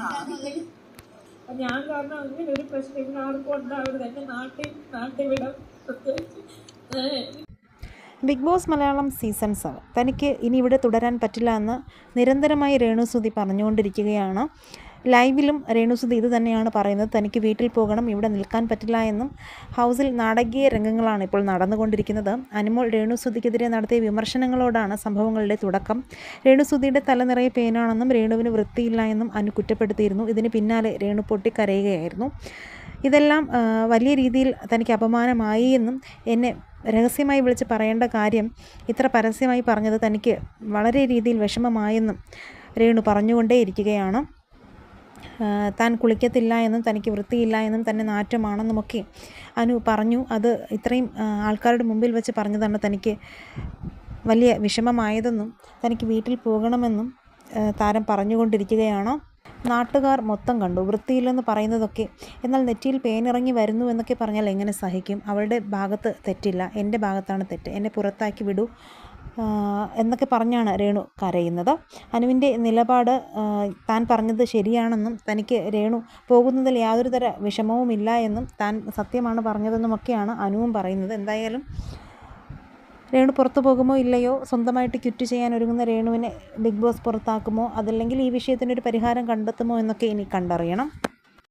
അപ്പൊ ഞാൻ കാരണം അങ്ങനെ ഒരു പ്രശ്നം ഇവിടെ ആർക്കും ഉണ്ടാവരുത് എന്റെ നാട്ടിൽ നാട്ടിൽ വിടാം big boss Malayalam season seven. തനിക്ക് ഇനി ഇവിടെ തുടരാൻ പറ്റില്ല എന്ന് നിരന്തരമായി രേണുസുതി പറഞ്ഞുകൊണ്ടിരിക്കുകയാണ്. ലൈവിലും രേണുസുതി ഇത് തന്നെയാണ് പറയുന്നത്. തനിക്ക് വീട്ടിൽ പോകണം ഇവിടെ നിൽക്കാൻ പറ്റില്ല എന്നും ഹൗസിൽ നാടകീയ രംഗങ്ങളാണ് ഇപ്പോൾ നടന്നുകൊണ്ടിരിക്കുന്നത്. അനുമോൾ രേണുസുതിക്കെതിരെ നടത്തിയ വിമർശനങ്ങളോടാണ് സംഭവങ്ങളുടെ തുടക്കം. രേണുസുതിയുടെ തലനിറയെ പേനാണെന്നും രേണുവിന് വൃത്തിയില്ല എന്നും അനു കുറ്റപ്പെടുത്തിയിരുന്നു. ഇതിന് പിന്നാലെ രേണു പൊട്ടിക്കരയുകയായിരുന്നു. ഇതെല്ലാം വലിയ രീതിയിൽ തനിക്ക് അപമാനമായി എന്നും എന്നെ രഹസ്യമായി വിളിച്ച് പറയേണ്ട കാര്യം ഇത്ര പരസ്യമായി പറഞ്ഞത് തനിക്ക് വളരെ രീതിയിൽ വിഷമമായെന്നും രേണു പറഞ്ഞുകൊണ്ടേയിരിക്കുകയാണ്. താൻ കുളിക്കത്തില്ല എന്നും തനിക്ക് വൃത്തിയില്ല എന്നും തന്നെ നാറ്റമാണെന്നുമൊക്കെ അനു പറഞ്ഞു. അത് ഇത്രയും ആൾക്കാരുടെ മുമ്പിൽ വെച്ച് പറഞ്ഞതാണ് തനിക്ക് വലിയ വിഷമമായതെന്നും തനിക്ക് വീട്ടിൽ പോകണമെന്നും താരം പറഞ്ഞുകൊണ്ടിരിക്കുകയാണ്. നാട്ടുകാർ മൊത്തം കണ്ടു. വൃത്തിയില്ലെന്ന് പറയുന്നതൊക്കെ എന്നാൽ നെറ്റിയിൽ പേനിറങ്ങി വരുന്നു എന്നൊക്കെ പറഞ്ഞാൽ എങ്ങനെ സഹിക്കും? അവളുടെ ഭാഗത്ത് തെറ്റില്ല. എന്റെ ഭാഗത്താണ് തെറ്റ്. എന്നെ പുറത്താക്കി വിടൂ. എന്നൊക്കെ പറഞ്ഞാണ് രേണു കരയുന്നത്. അനുവിന്റെ നിലപാട് താൻ പറഞ്ഞത് ശരിയാണെന്നും തനിക്ക് രേണു പോകുന്നതിൽ യാതൊരു തര വിഷമവുമില്ല എന്നും താൻ സത്യമാണ് പറഞ്ഞതെന്നുമൊക്കെയാണ് അനുവും പറയുന്നത്. എന്തായാലും രേണു പുറത്തു പോകുമോ ഇല്ലയോ സ്വന്തമായിട്ട് ക്വിറ്റ് ചെയ്യാൻ ഒരുങ്ങുന്ന രേണുവിനെ ബിഗ് ബോസ് പുറത്താക്കുമോ അതല്ലെങ്കിൽ ഈ വിഷയത്തിനൊരു പരിഹാരം കണ്ടെത്തുമോ എന്നൊക്കെ ഇനി കണ്ടറിയണം.